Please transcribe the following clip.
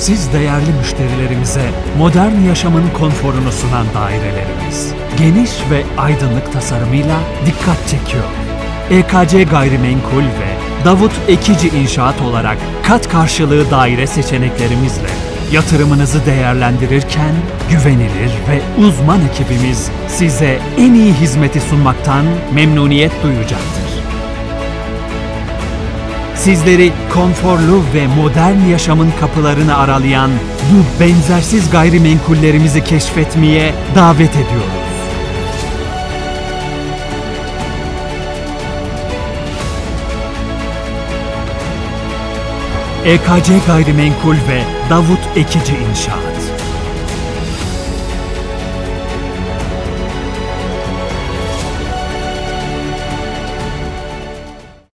Siz değerli müşterilerimize modern yaşamın konforunu sunan dairelerimiz. Geniş ve aydınlık tasarımıyla dikkat çekiyor. EKC Gayrimenkul ve Davut Ekici İnşaat olarak kat karşılığı daire seçeneklerimizle yatırımınızı değerlendirirken güvenilir ve uzman ekibimiz size en iyi hizmeti sunmaktan memnuniyet duyacaktır. Sizleri konforlu ve modern yaşamın kapılarını aralayan bu benzersiz gayrimenkullerimizi keşfetmeye davet ediyoruz. EKC Gayrimenkul ve Davut Ekici İnşaat.